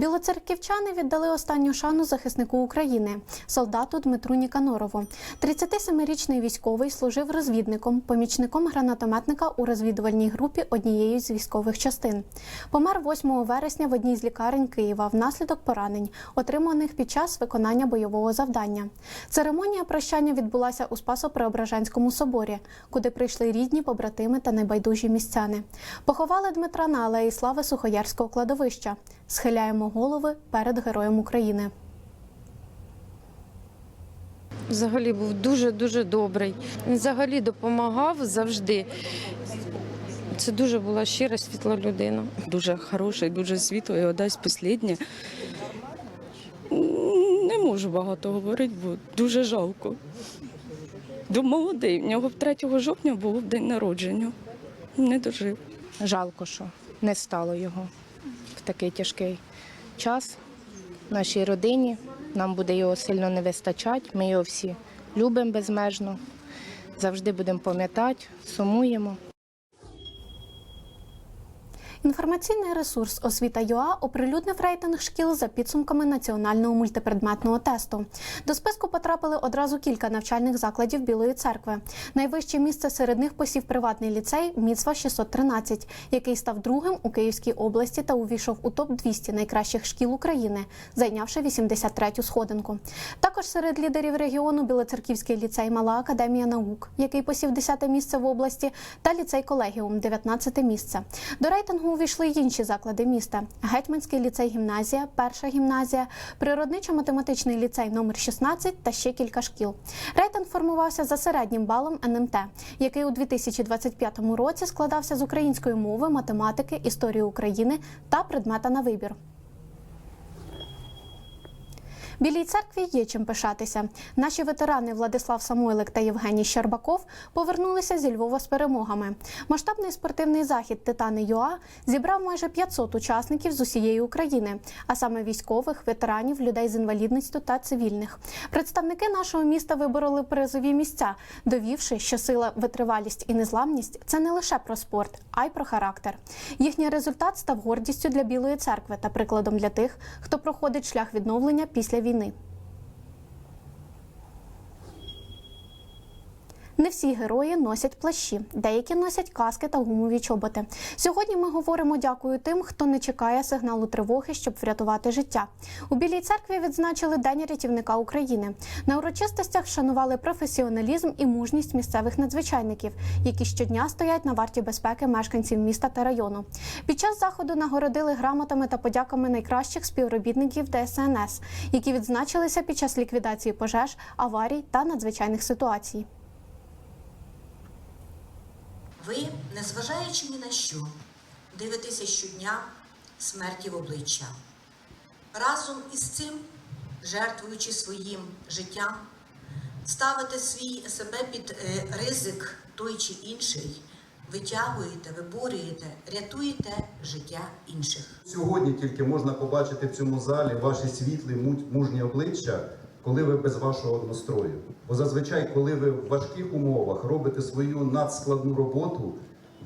Білоцерківчани віддали останню шану захиснику України, солдату Дмитру Ніканорову. 37-річний військовий служив розвідником, помічником гранатометника у розвідувальній групі однієї з військових частин. Помер 8 вересня в одній з лікарень Києва внаслідок поранень, отриманих під час виконання бойового завдання. Церемонія прощання відбулася у Спасо-Преображенському соборі, куди прийшли рідні, побратими та небайдужі містяни. Поховали Дмитра на алеї слави Сухоярського кладовища. Схиляємо голови перед героєм України. Взагалі був дуже-дуже добрий. Він взагалі допомагав завжди. Це дуже була щира світла людина. дуже хороший, дуже світло і дасть посліднє. Не можу багато говорити, бо дуже жалко. До молодий. В нього 3 жовтня був день народження. Не дожив. Жалко, що не стало його такий тяжкий час. Нашій родині нам буде його сильно не вистачати. Ми його всі любимо безмежно, завжди будемо пам'ятати, сумуємо. Інформаційний ресурс Освіта ЮА оприлюднив рейтинг шкіл за підсумками національного мультипредметного тесту. До списку потрапили одразу кілька навчальних закладів Білої церкви. Найвище місце серед них посів приватний ліцей Міцва 613, який став другим у Київській області та увійшов у топ 200 найкращих шкіл України, зайнявши 83-ю сходинку. Також серед лідерів регіону Білоцерківський ліцей Мала Академія наук, який посів 10 місце в області, та ліцей Колегіум 19 місце. До рейтингу увійшли й інші заклади міста: Гетьманський ліцей гімназія, перша гімназія, природничо-математичний ліцей номер 16 та ще кілька шкіл. Рейтинг формувався за середнім балом НМТ, який у 2025 році складався з української мови, математики, історії України та предмета на вибір. Білій церкві є чим пишатися. Наші ветерани Владислав Самойлик та Євгеній Щербаков повернулися зі Львова з перемогами. Масштабний спортивний захід Титани ЮА зібрав майже 500 учасників з усієї України, а саме військових, ветеранів, людей з інвалідністю та цивільних. Представники нашого міста вибороли призові місця, довівши, що сила, витривалість і незламність це не лише про спорт, а й про характер. Їхній результат став гордістю для Білої церкви та прикладом для тих, хто проходить шлях відновлення після війни війни. Не всі герої носять плащі, деякі носять каски та гумові чоботи. Сьогодні ми говоримо дякую тим, хто не чекає сигналу тривоги, щоб врятувати життя. У Білій церкві відзначили День рятівника України. На урочистостях вшанували професіоналізм і мужність місцевих надзвичайників, які щодня стоять на варті безпеки мешканців міста та району. Під час заходу нагородили грамотами та подяками найкращих співробітників ДСНС, які відзначилися під час ліквідації пожеж, аварій та надзвичайних ситуацій. Ви, незважаючи ні на що, дивитеся щодня смерті в обличчя. Разом із цим, жертвуючи своїм життям, ставите свій себе під е, ризик той чи інший, витягуєте, виборюєте, рятуєте життя інших. Сьогодні тільки можна побачити в цьому залі ваші світлі, мужні обличчя, коли ви без вашого настрою. Бо зазвичай, коли ви в важких умовах робите свою надскладну роботу,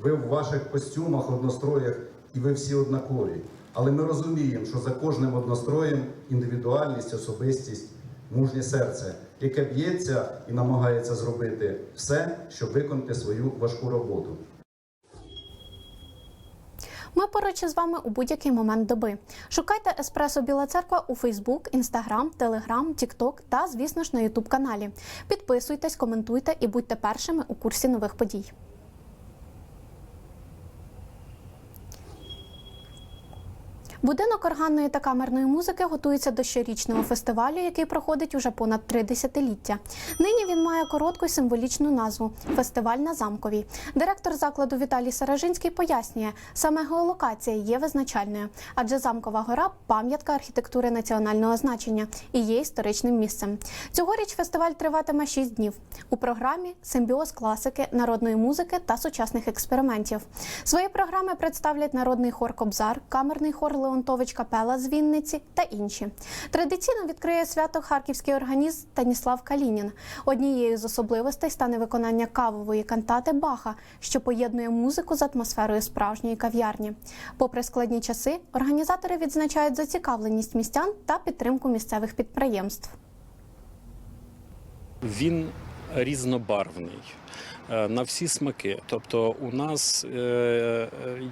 ви в ваших костюмах, одностроях і ви всі однакові. Але ми розуміємо, що за кожним одностроєм індивідуальність, особистість, мужнє серце, яке б'ється і намагається зробити все, щоб виконати свою важку роботу. Ми поруч із вами у будь-який момент доби. Шукайте Еспресо Біла Церква у Фейсбук, Інстаграм, Телеграм, Тікток та, звісно ж, на Ютуб каналі. Підписуйтесь, коментуйте і будьте першими у курсі нових подій. Будинок органної та камерної музики готується до щорічного фестивалю, який проходить уже понад три десятиліття. Нині він має коротку символічну назву Фестиваль на замковій. Директор закладу Віталій Саражинський пояснює, саме геолокація є визначальною, адже замкова гора пам'ятка архітектури національного значення і є історичним місцем. Цьогоріч фестиваль триватиме 6 днів. У програмі симбіоз класики, народної музики та сучасних експериментів. Свої програми представлять народний хор Кобзар, камерний хор Леонард Леонтович Капела з Вінниці та інші. Традиційно відкриє свято харківський органіст Станіслав Калінін. Однією з особливостей стане виконання кавової кантати Баха, що поєднує музику з атмосферою справжньої кав'ярні. Попри складні часи, організатори відзначають зацікавленість містян та підтримку місцевих підприємств. Він різнобарвний на всі смаки. Тобто, у нас е, е,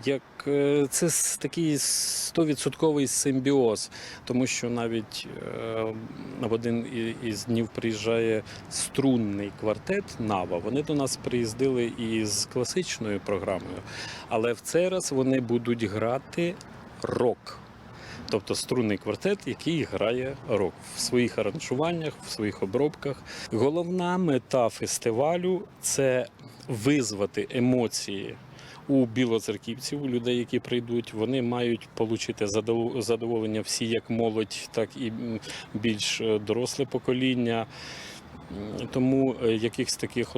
як е, це такий стовідсотковий симбіоз, тому що навіть е, в один із днів приїжджає струнний квартет Нава. Вони до нас приїздили із класичною програмою, але в цей раз вони будуть грати рок. Тобто струнний квартет, який грає рок в своїх аранжуваннях, в своїх обробках. Головна мета фестивалю це визвати емоції у білоцерківців, у людей, які прийдуть. Вони мають отримати задоволення всі, як молодь, так і більш е, доросле покоління. Тому е, якихось таких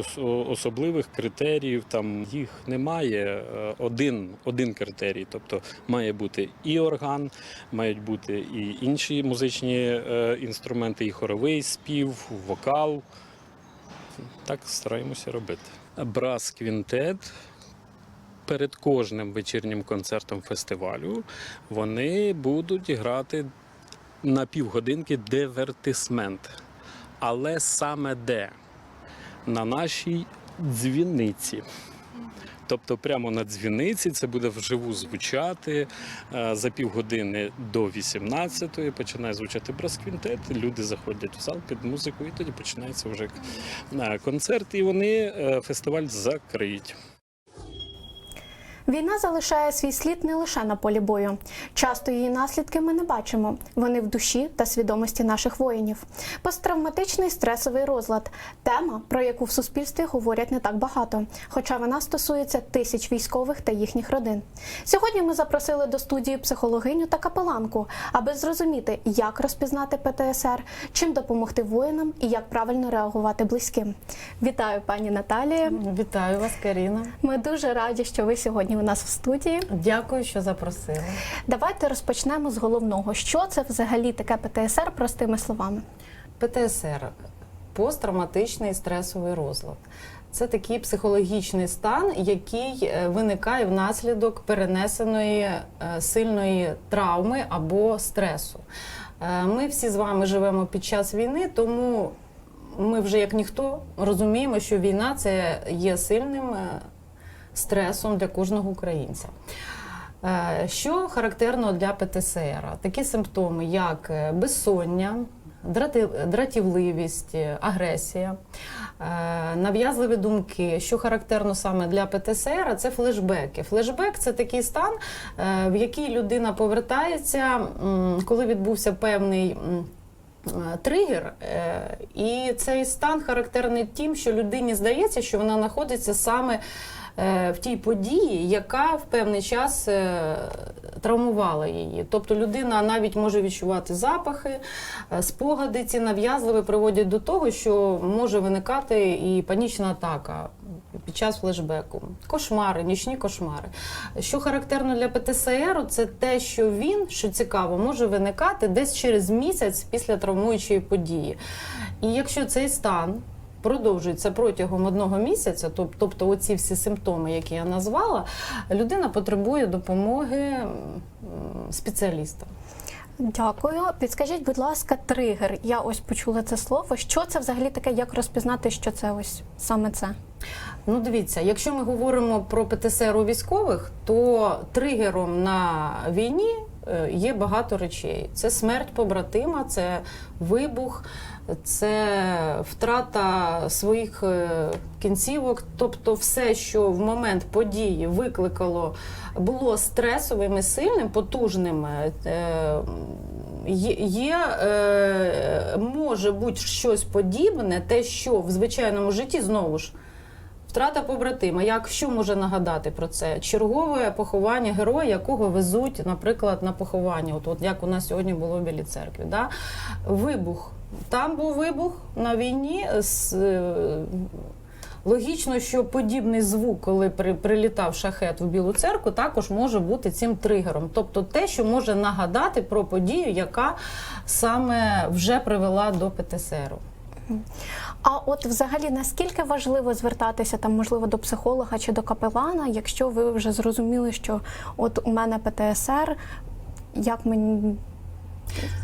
особливих критеріїв там їх немає. Е, Один, один критерій, тобто має бути і орган, мають бути і інші музичні е, інструменти, і хоровий спів, вокал. Так стараємося робити. Брас квінтет. Перед кожним вечірнім концертом фестивалю вони будуть грати на півгодинки дивертисмент. Але саме де? На нашій дзвіниці. Тобто прямо на дзвіниці це буде вживу звучати е, за півгодини до 18-ї починає звучати брас-квінтет, люди заходять в зал під музику, і тоді починається вже е, концерт, і вони е, фестиваль закриють. Війна залишає свій слід не лише на полі бою. Часто її наслідки ми не бачимо. Вони в душі та свідомості наших воїнів. Посттравматичний стресовий розлад тема, про яку в суспільстві говорять не так багато, хоча вона стосується тисяч військових та їхніх родин. Сьогодні ми запросили до студії психологиню та капеланку, аби зрозуміти, як розпізнати ПТСР, чим допомогти воїнам і як правильно реагувати близьким. Вітаю, пані Наталія. Вітаю вас, Каріна. Ми дуже раді, що ви сьогодні у нас в студії. Дякую, що запросили. Давайте розпочнемо з головного. Що це взагалі таке ПТСР простими словами? ПТСР посттравматичний стресовий розлад. Це такий психологічний стан, який е, виникає внаслідок перенесеної е, сильної травми або стресу. Е, Ми всі з вами живемо під час війни, тому ми вже як ніхто розуміємо, що війна це є сильним стресом для кожного українця. Е, Що характерно для ПТСР? Такі симптоми, як е, безсоння, дратівливість, е, агресія, нав'язливі думки. Що характерно саме для ПТСР, це флешбеки. Флешбек це такий стан, в який людина повертається, коли відбувся певний. Тригер, і цей стан характерний тим, що людині здається, що вона знаходиться саме в тій події, яка в певний час е, травмувала її. Тобто людина навіть може відчувати запахи, е, спогади ці нав'язливі приводять до того, що може виникати і панічна атака під час флешбеку. Кошмари, нічні кошмари. Що характерно для ПТСР, це те, що він, що цікаво, може виникати десь через місяць після травмуючої події. І якщо цей стан продовжується протягом одного місяця, тобто оці всі симптоми, які я назвала, людина потребує допомоги спеціаліста. Дякую. Підскажіть, будь ласка, тригер. Я ось почула це слово. Що це взагалі таке? Як розпізнати, що це ось саме це? Ну, дивіться, якщо ми говоримо про ПТСР у військових, то тригером на війні е, є багато речей: це смерть побратима, це вибух, це втрата своїх е, кінцівок. Тобто, все, що в момент події викликало, було стресовим і сильним, потужним. е, Є, є е, може бути щось подібне, те, що в звичайному житті знову ж Втрата побратима. Як що може нагадати про це? Чергове поховання героя, якого везуть, наприклад, на поховання. От, от як у нас сьогодні було в Білій церкві. Да? Вибух. Там був вибух на війні. Е, Логічно, що подібний звук, коли при, прилітав шахет в Білу церкву, також може бути цим тригером. Тобто те, що може нагадати про подію, яка саме вже привела до ПТСРу. А от взагалі наскільки важливо звертатися там, можливо, до психолога чи до капелана, якщо ви вже зрозуміли, що от у мене ПТСР, як мені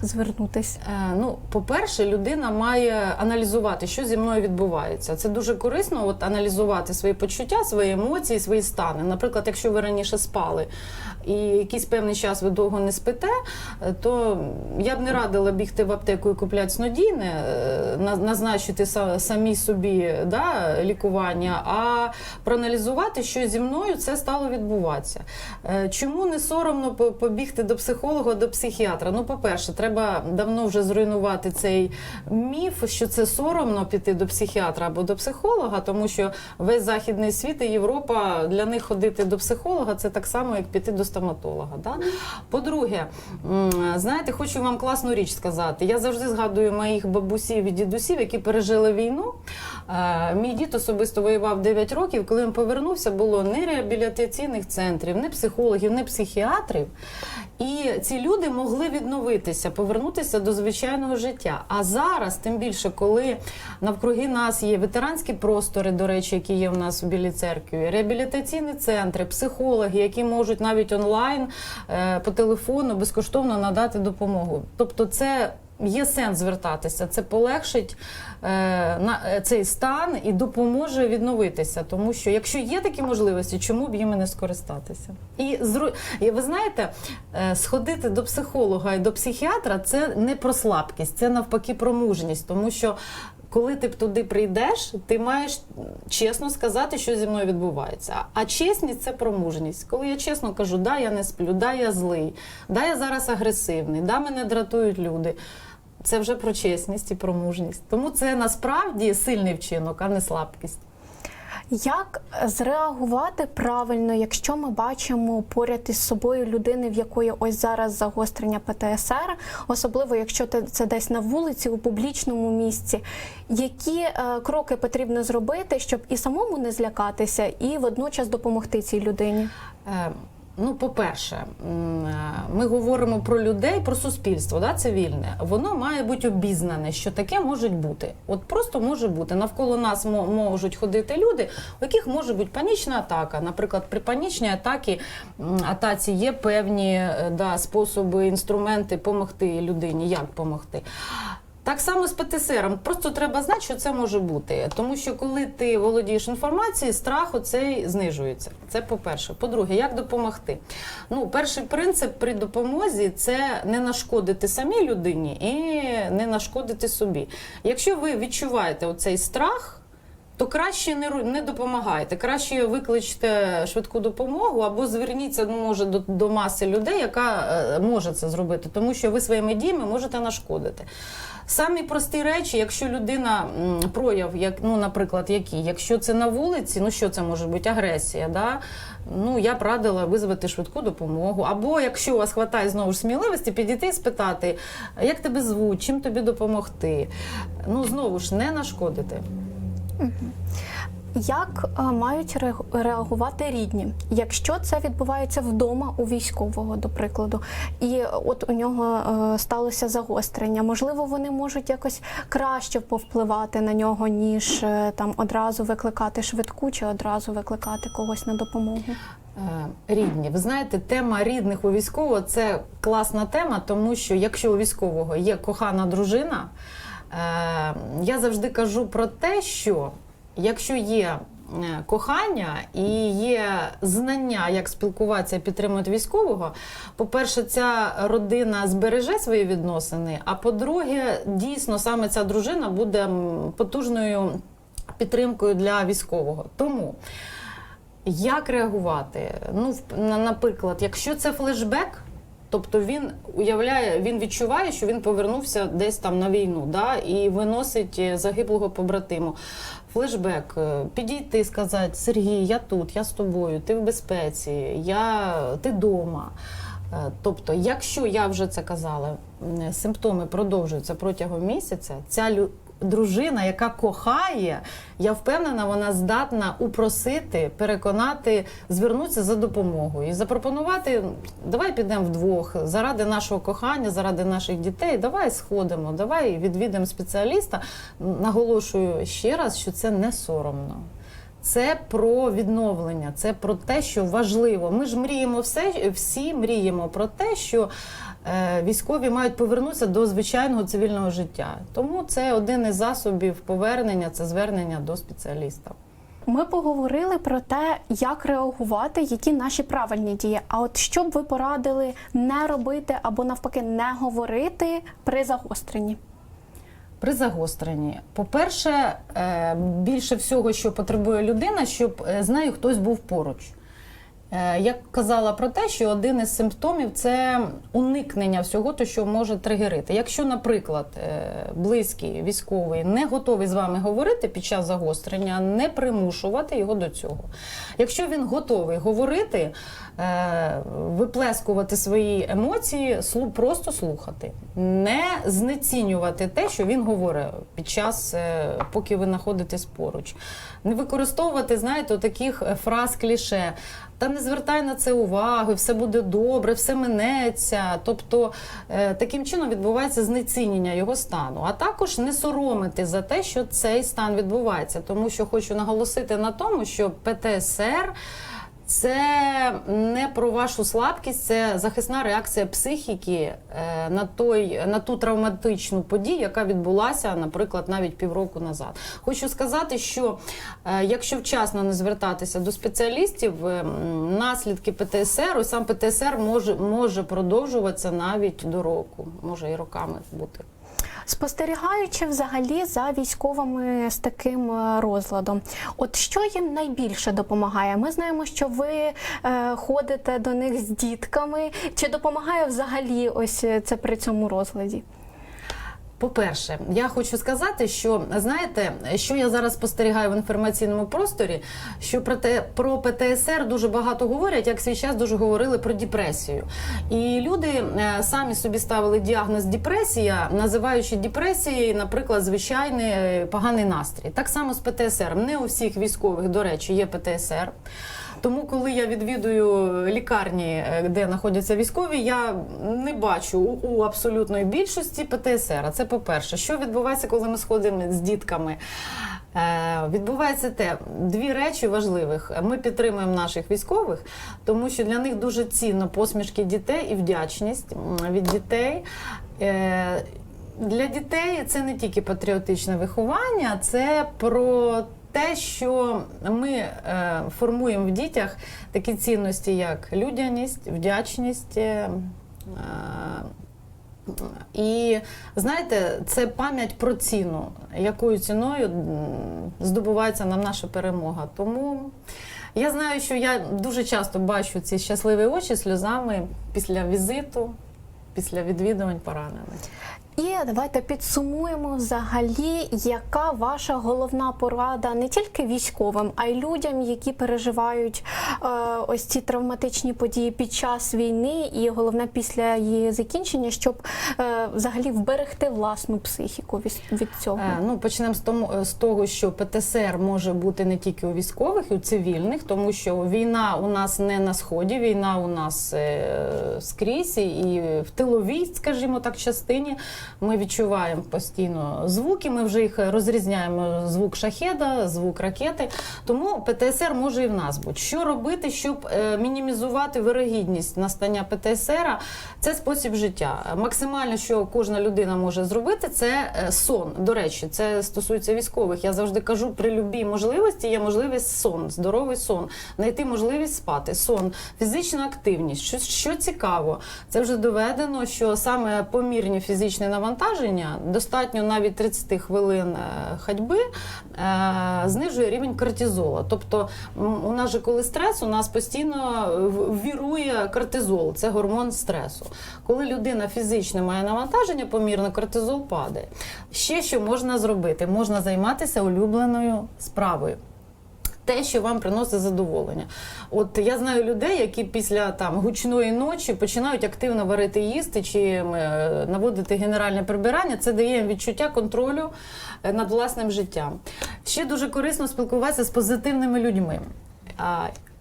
звернутись? Е, Ну, по-перше, людина має аналізувати, що зі мною відбувається. Це дуже корисно, от аналізувати свої почуття, свої емоції, свої стани. Наприклад, якщо ви раніше спали і якийсь певний час ви довго не спите, то я б не радила бігти в аптеку і купляти снодійне, е, назначити самі собі да, лікування, а проаналізувати, що зі мною це стало відбуватися. Е, Чому не соромно побігти до психолога, до психіатра? Ну, по-перше, треба давно вже зруйнувати цей міф, що це соромно піти до психіатра або до психолога, тому що весь західний світ і Європа для них ходити до психолога це так само, як піти до стоматолога. Да? По-друге, знаєте, хочу вам класну річ сказати. Я завжди згадую моїх бабусів і дідусів, які пережили війну. Е, Мій дід особисто воював 9 років. Коли він повернувся, було не реабілітаційних центрів, не психологів, не психіатрів. І ці люди могли відновитися, повернутися до звичайного життя. А зараз, тим більше, коли навкруги нас є ветеранські простори, до речі, які є в нас в Білій церкві, реабілітаційні центри, психологи, які можуть навіть онлайн е, по телефону безкоштовно надати допомогу. Тобто, це. Є сенс звертатися, це полегшить е, на е, цей стан і допоможе відновитися. Тому що якщо є такі можливості, чому б їми не скористатися? І зру... ви знаєте, е, сходити до психолога і до психіатра це не про слабкість, це навпаки про мужність, тому що. Коли ти туди прийдеш, ти маєш чесно сказати, що зі мною відбувається. А чесність це про мужність. Коли я чесно кажу, да, я не сплю, да, я злий, да, я зараз агресивний, да, мене дратують люди. Це вже про чесність і про мужність. Тому це насправді сильний вчинок, а не слабкість. Як зреагувати правильно, якщо ми бачимо поряд із собою людини, в якої ось зараз загострення ПТСР, особливо якщо це десь на вулиці, у публічному місці, які е, кроки потрібно зробити, щоб і самому не злякатися, і водночас допомогти цій людині? Ну, по-перше, е, ми говоримо про людей, про суспільство, да, цивільне. Воно має бути обізнане, що таке може бути. От просто може бути. Навколо нас мо- можуть ходити люди, у яких може бути панічна атака. Наприклад, при панічній атакі, атаці є певні е, да, способи, інструменти допомогти людині. Як допомогти? Так само з ПТСРом. Просто треба знати, що це може бути. Тому що коли ти володієш інформацією, страх оцей знижується. Це по-перше. По-друге, як допомогти? Ну, перший принцип при допомозі це не нашкодити самій людині і не нашкодити собі. Якщо ви відчуваєте оцей страх. То краще не не допомагайте, краще викличте швидку допомогу або зверніться ну, може до, до маси людей, яка е, може це зробити, тому що ви своїми діями можете нашкодити. Самі прості речі, якщо людина прояв, як ну, наприклад, які, якщо це на вулиці, ну що це може бути агресія, да? ну я б радила визвати швидку допомогу. Або якщо у вас хватає знову ж сміливості, підійти і спитати, як тебе звуть, чим тобі допомогти. Ну знову ж не нашкодити. Як е, мають реагувати рідні, якщо це відбувається вдома у військового, до прикладу, і от у нього е, сталося загострення, можливо, вони можуть якось краще повпливати на нього, ніж е, там одразу викликати швидку чи одразу викликати когось на допомогу. Рідні, ви знаєте, тема рідних у військового це класна тема, тому що якщо у військового є кохана дружина, я завжди кажу про те, що якщо є е, кохання і є знання, як спілкуватися і підтримувати військового, по-перше, ця родина збереже свої відносини. А по-друге, дійсно саме ця дружина буде потужною підтримкою для військового. Тому. Як реагувати? Ну, наприклад, якщо це флешбек, тобто він уявляє, він відчуває, що він повернувся десь там на війну, да, і виносить е, загиблого побратиму. Флешбек, е, підійти, сказати, Сергій, я тут, я з тобою, ти в безпеці, я, ти вдома. Тобто, якщо я вже це казала, симптоми продовжуються протягом місяця, ця дружина, яка кохає, я впевнена, вона здатна упросити, переконати, звернутися за допомогою і запропонувати: давай підемо вдвох заради нашого кохання, заради наших дітей. Давай сходимо, давай відвідаємо спеціаліста. Наголошую ще раз, що це не соромно. Це про відновлення, це про те, що важливо. Ми ж мріємо все, всі мріємо про те, що військові мають повернутися до звичайного цивільного життя. Тому це один із засобів повернення, це звернення до спеціаліста. Ми поговорили про те, як реагувати, які наші правильні дії. А от що б ви порадили не робити або навпаки не говорити при загостренні? При загостренні, по-перше, е, більше всього, що потребує людина, щоб е, з нею хтось був поруч. Е, Я казала про те, що один із симптомів це уникнення всього, то, що може тригерити. Якщо, наприклад, е, близький військовий не готовий з вами говорити під час загострення, не примушувати його до цього. Якщо він готовий говорити, е, виплескувати свої емоції, просто слухати, не знецінювати те, що він говорить під час, поки ви знаходитесь поруч. Не використовувати, знаєте, таких фраз кліше. Та не звертай на це уваги, все буде добре, все минеться. Тобто е, таким чином відбувається знецінення його стану. А також не соромити за те, що цей стан відбувається. Тому що хочу наголосити на тому, що ПТСР. Це не про вашу слабкість, це захисна реакція психіки е, на той на ту травматичну подію, яка відбулася, наприклад, навіть півроку назад. Хочу сказати, що е, якщо вчасно не звертатися до спеціалістів, е, наслідки ПТСР, і сам ПТСР може, може продовжуватися навіть до року, може і роками бути. Спостерігаючи взагалі за військовими з таким е, розладом, от що їм найбільше допомагає? Ми знаємо, що ви е, ходите до них з дітками. Чи допомагає взагалі ось е, це при цьому розладі? По-перше, я хочу сказати, що знаєте, що я зараз спостерігаю в інформаційному просторі, що про те про ПТСР дуже багато говорять, як свій час дуже говорили про депресію. І люди е, самі собі ставили діагноз депресія, називаючи депресією, наприклад, звичайний е, поганий настрій. Так само з ПТСР. Не у всіх військових, до речі, є ПТСР. Тому, коли я відвідую лікарні, е, де знаходяться військові, я не бачу у, абсолютної більшості ПТСР. Це по-перше, що відбувається, коли ми сходимо з дітками. Е, відбувається те, дві речі важливих. Ми підтримуємо наших військових, тому що для них дуже цінно посмішки дітей і вдячність від дітей. Е, для дітей це не тільки патріотичне виховання, це про те, що ми е, формуємо в дітях такі цінності, як людяність, вдячність. Е, е, і знаєте, це пам'ять про ціну, якою ціною здобувається нам наша перемога. Тому я знаю, що я дуже часто бачу ці щасливі очі сльозами після візиту, після відвідувань поранених. І давайте підсумуємо взагалі, яка ваша головна порада не тільки військовим, а й людям, які переживають е, ось ці травматичні події під час війни, і головне після її закінчення, щоб е, взагалі вберегти власну психіку від, цього. Е, Ну, почнемо з тому з того, що ПТСР може бути не тільки у військових, і у цивільних, тому що війна у нас не на сході, війна у нас е, скрізь і в тиловій, скажімо так, частині. Ми відчуваємо постійно звуки. Ми вже їх розрізняємо: звук шахеда, звук ракети. Тому ПТСР може і в нас бути. Що робити, щоб е, мінімізувати вирогідність настання ПТСР? Це спосіб життя. Максимально, що кожна людина може зробити, це е, сон. До речі, це стосується військових. Я завжди кажу, при любій можливості є можливість сон, здоровий сон, знайти можливість спати, сон, фізична активність. Що, що цікаво, це вже доведено, що саме помірні фізичні навантаження, достатньо навіть 30 хвилин е, ходьби, е, знижує рівень кортизола. Тобто, у нас же коли стрес, у нас постійно в- вірує кортизол, це гормон стресу. Коли людина фізично має навантаження, помірно кортизол падає. Ще що можна зробити? Можна займатися улюбленою справою. Те, що вам приносить задоволення. От я знаю людей, які після там гучної ночі починають активно варити їсти чи е, наводити генеральне прибирання. Це дає їм відчуття контролю е, над власним життям. Ще дуже корисно спілкуватися з позитивними людьми.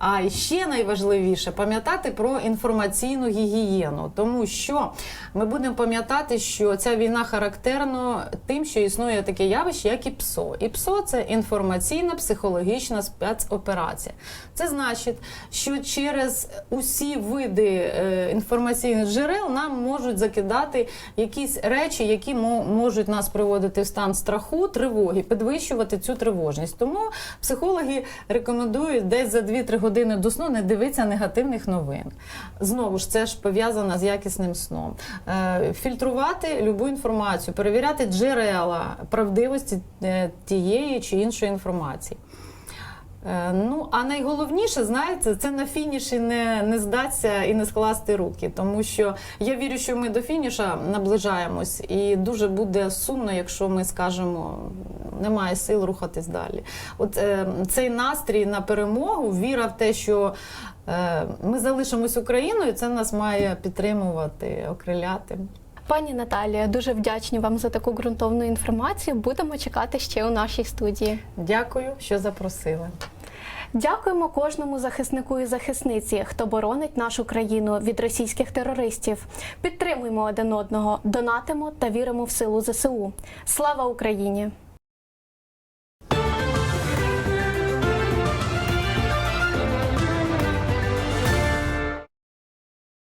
А, ще найважливіше пам'ятати про інформаційну гігієну, тому що ми будемо пам'ятати, що ця війна характерна тим, що існує таке явище, як і ПСО. І ПСО це інформаційна психологічна спецоперація. Це значить, що через усі види е, інформаційних джерел нам можуть закидати якісь речі, які можуть нас приводити в стан страху, тривоги, підвищувати цю тривожність. Тому психологи рекомендують десь за 2-3 години до сну не дивитися негативних новин. Знову ж це ж пов'язано з якісним сном. Е, Фільтрувати любу інформацію, перевіряти джерела правдивості е, тієї чи іншої інформації. Е, Ну, а найголовніше, знаєте, це на фініші не, не здатися і не скласти руки. Тому що я вірю, що ми до фініша наближаємось, і дуже буде сумно, якщо ми скажемо, немає сил рухатись далі. От е, цей настрій на перемогу, віра в те, що е, ми залишимось Україною, це нас має підтримувати, окриляти. Пані Наталія, дуже вдячні вам за таку ґрунтовну інформацію. Будемо чекати ще у нашій студії. Дякую, що запросили. Дякуємо кожному захиснику і захисниці, хто боронить нашу країну від російських терористів. Підтримуємо один одного, донатимо та віримо в силу ЗСУ. Слава Україні!